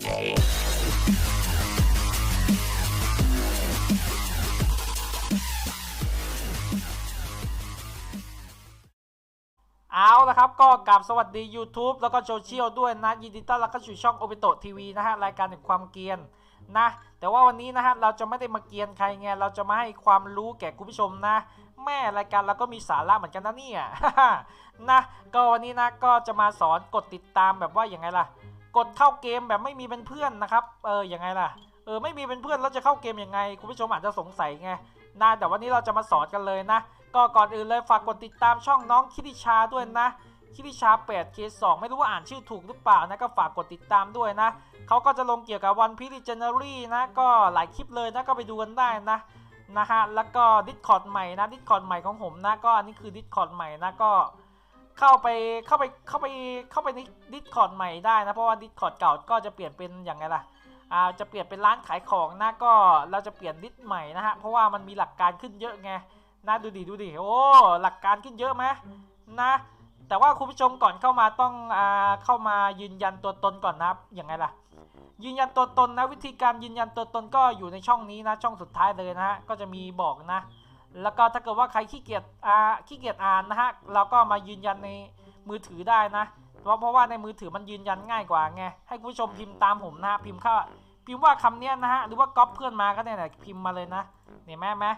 เอาละครับ ก็กราบสวัสดี YouTube แล้วก็โซเชียลด้วยนะ ยินดีต้อนรับเข้าสู่ช่องโอเปโตทีวีนะฮะ รายการแห่งความเกรียนนะ แต่ว่าวันนี้นะฮะ เราจะไม่ได้มาเกรียนใครไง เราจะมาให้ความรู้แก่คุณผู้ชมนะ แม่รายการเราก็มีสาระเหมือนกันนะเนี่ย นะ ก็วันนี้นะก็จะมาสอนกดติดตามแบบว่าอย่างไงล่ะ กดเข้าเกมแบบไม่มีเป็นเพื่อนนะครับ เออยังไงล่ะ เออไม่มีเป็นเพื่อนแล้วจะเข้าเกมยังไง คุณผู้ชมอาจจะสงสัยไงนะแต่วันนี้เราจะมาสอนกันเลยนะ ก็ก่อนอื่นเลยฝากกดติดตามช่องน้องคิริชาด้วยนะคิริชา 8K2 ไม่รู้ว่าอ่านชื่อถูกหรือเปล่านะก็ฝากกดติดตามด้วยนะเขาก็จะลงเกี่ยวกับวันพิริเจเนอรี่นะ ก็หลายคลิปเลยนะก็ไปดูกันได้นะนะฮะแล้วก็ดิสคอร์ดใหม่นะดิสคอร์ดใหม่ของผมนะก็อันนี้คือดิสคอร์ดใหม่นะก็ เข้าไปเข้าไปเข้าไปเข้าไปในดิสคอร์ดใหม่ได้นะ เพราะว่าดิสคอร์ดเก่าก็จะเปลี่ยนเป็นอย่างไงล่ะอ่าจะเปลี่ยนเป็นร้านขายของนะก็เราจะเปลี่ยนดิสใหม่นะฮะเพราะว่ามันมีหลักการขึ้นเยอะไงนะดูดิดูดิโอ้หลักการขึ้นเยอะไหมนะแต่ว่าคุณผู้ชมก่อนเข้ามาต้องอ่าเข้ามายืนยันตัวตนก่อนนะอย่างไงล่ะ ยืนยันตัวตนนะวิธีการยืนยันตัวตนก็อยู่ในช่องนี้นะช่องสุดท้ายเลยนะฮะก็จะมีบอกนะ แล้วก็ถ้าเกิดว่าใครขี้เกียจอ่าขี้เกียจอ่านนะฮะเราก็มายืนยันในมือถือได้นะเพราะเพราะว่าในมือถือมันยืนยันง่ายกว่าไงให้คุณผู้ชมพิมพ์ตามผมนะฮะพิมพ์เข้าพิมพ์ว่าคำเนี้ยนะฮะหรือว่าก๊อปเพื่อนมาก็ได้นะพิมพ์มาเลยนะเนี่ยแม่แม่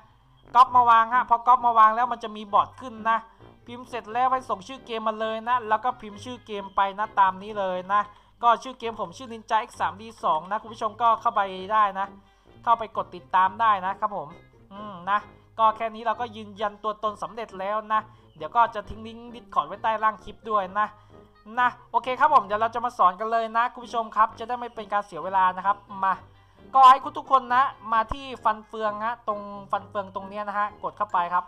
ก๊อปมาวางฮะพอก๊อปมาวางแล้วมันจะมีบอร์ดขึ้นนะ พิมพ์เสร็จแล้วให้ส่งชื่อเกมมาเลยนะ แล้วก็พิมพ์ชื่อเกมไปนะตามนี้เลยนะ ก็ชื่อเกมผมชื่อ Ninja X3D2 นะคุณผู้ชมก็เข้าไปได้นะ เข้าไปกดติดตามได้นะครับผม อืมนะ ก็แค่นี้เราก็ยืนยันตัวตนสำเร็จแล้วนะ เดี๋ยวก็จะทิ้งลิงก์ดิสคอร์ดไว้ใต้ล่างคลิปด้วยนะนะโอเคครับผมเดี๋ยวเราจะมาสอนกันเลยนะคุณผู้ชมครับ จะได้ไม่เป็นการเสียเวลานะครับมาก็ให้คุณทุกคนนะ มาที่ฟันเฟืองนะตรงฟันเฟืองตรงนี้นะฮะกดเข้าไปครับ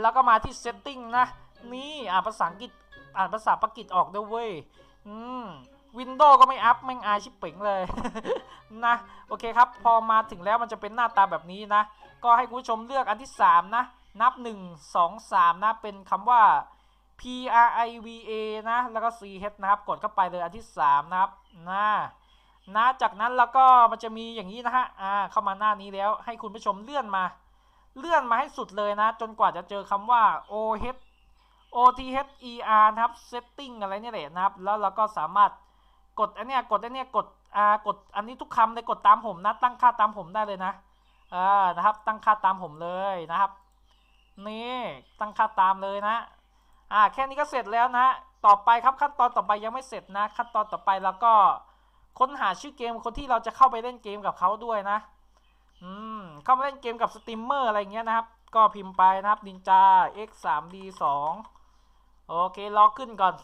แล้วก็มาที่ setting นะ นี่อ่านภาษาอังกฤษอ่านภาษาปากีสออกด้วยเว้ยอืม วินโดว์ก็ไม่อัพแม่งอายชิบเป๋งเลย นะ โอเคครับ พอมาถึงแล้วมันจะเป็นหน้าตาแบบนี้นะ ก็ให้คุณผู้ชมเลือกอันที่ 3 นะ นับ 1 2 3 นะ เป็นคำว่า P R I V A นะ แล้วก็ C H นะครับ กดเข้าไปเลยอันที่ 3 นะครับนะนะจากนั้นแล้วก็มันจะมีอย่างนี้นะฮะอ่าเข้ามาหน้านี้แล้วให้คุณผู้ชมเลื่อนมา เลื่อนมาให้สุดเลยนะ จนกว่าจะเจอคำว่า O H O T H E R นะครับ setting อะไรเนี่ยแหละนะครับ แล้วเราก็สามารถ กดอันเนี้ยกดอันเนี้ยกดอ่ากดอันนี้ทุกคำเลยกดตามผมนะตั้งค่าตามผมได้เลยนะอ่านะครับ ตั้งค่าตามผมเลยนะครับ นี่ตั้งค่าตามเลยนะอ่าแค่นี้ก็เสร็จแล้วนะ ต่อไปครับขั้นตอนต่อไปยังไม่เสร็จนะ ขั้นตอนต่อไปแล้วก็ค้นหาชื่อเกมคนที่เราจะเข้าไปเล่นเกมกับเขาด้วยนะอืมเข้ามาเล่นเกมกับสตรีมเมอร์อะไรเงี้ยนะครับ ก็พิมพ์ไปนะครับ Ninja X 3 D 2โอเครอขึ้นก่อน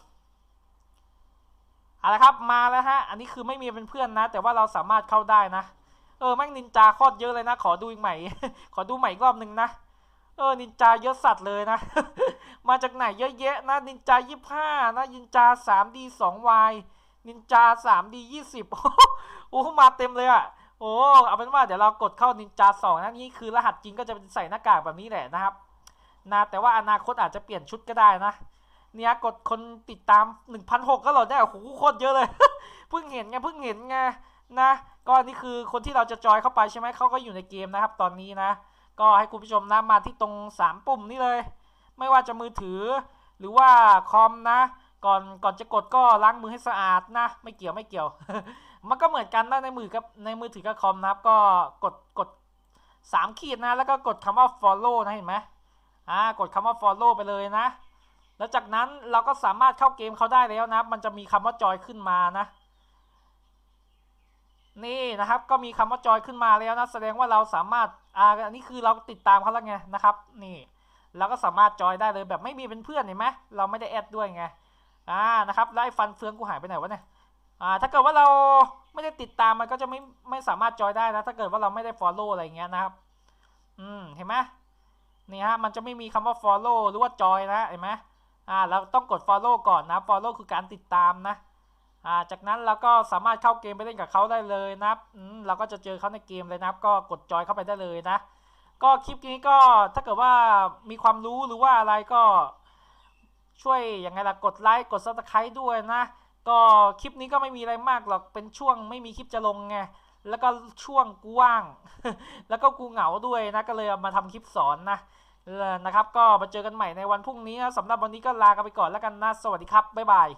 เอาละครับมาแล้วฮะ อันนี้คือไม่มีเป็นเพื่อนนะ แต่ว่าเราสามารถเข้าได้นะ เออแม่งนินจาโคตรเยอะเลยนะ ขอดูอีกใหม่ ขอดูใหม่อีกรอบหนึ่งนะ เออนินจาเยอะสัตว์เลยนะ มาจากไหนเยอะแยะนะ นินจายี่ห้านะ นินจา 3D 2 Y นินจา 3D 20โอ้มาเต็มเลยอะโอ้เอาเป็นว่าเดี๋ยวเรากดเข้านินจาสองนะนี่คือรหัสจริงก็จะเป็นใส่หน้ากากแบบนี้แหละนะครับนะแต่ว่าอนาคตอาจจะเปลี่ยนชุดก็ได้นะ เนี่ยกดคนติดตาม 1,600 ก็โหลดได้โอ้โหโคตรเยอะเลย เพิ่งเห็นไงเพิ่งเห็นไงนะก็นี่คือคนที่เราจะจอยเข้าไปใช่ไหมเขาก็อยู่ในเกมนะครับ ตอนนี้นะ ก็ให้คุณผู้ชมนะมาที่ตรง 3 ปุ่มนี้เลย ไม่ว่าจะมือถือ หรือว่าคอมนะ ก่อนก่อนจะกดก็ล้างมือให้สะอาดนะ ไม่เกี่ยวไม่เกี่ยว มันก็เหมือนกันนะในมือกับในมือถือกับคอมนะครับก็กดกดสามขีดนะ แล้วก็กดคำว่า follow นะเห็นไหมอ่ากดคำว่า follow ไปเลยนะ แล้วจากนั้นเราก็สามารถเข้าเกมเขาได้แล้วนะมันจะมีคำว่าจอยขึ้นมานะ นี่นะครับก็มีคำว่าจอยขึ้นมาแล้วนะแสดงว่าเราสามารถอ่าอันนี้คือเราติดตามเขาแล้วไงนะครับ นี่เราก็สามารถจอยได้เลยแบบไม่มีเป็นเพื่อนเห็นไหมเราไม่ได้แอดด้วยไงอ่านะครับแล้วไอ้ฟันเฟืองกูหายไปไหนวะเนี่ยอ่าถ้าเกิดว่าเราไม่ได้ติดตามมันก็จะไม่ไม่สามารถจอยได้นะถ้าเกิดว่าเราไม่ได้ follow อะไรเงี้ยนะครับ อืมเห็นไหมนี่ฮะมันจะไม่มีคำว่า follow หรือว่าจอยนะเห็นไหม อ่าเราต้องกด follow ก่อนนะ follow คือการติดตามนะอ่าจากนั้นเราก็สามารถเข้าเกมไปเล่นกับเขาได้เลยนับอืมเราก็จะเจอเขาในเกมเลยนับก็กดจอยเข้าไปได้เลยนะ ก็คลิปนี้ก็ถ้าเกิดว่ามีความรู้หรือว่าอะไรก็ช่วยยังไงล่ะกดไลค์กด subscribe ด้วยนะ ก็คลิปนี้ก็ไม่มีอะไรมากหรอกเป็นช่วงไม่มีคลิปจะลงไงแล้วก็ช่วงกูว่าง แล้วก็กูเหงาด้วยนะก็เลยมาทำคลิปสอนนะ นะครับ ก็มาเจอกันใหม่ในวันพรุ่งนี้นะสำหรับวันนี้ก็ลากันไปก่อนแล้วกันนะ สวัสดีครับ บ๊ายบาย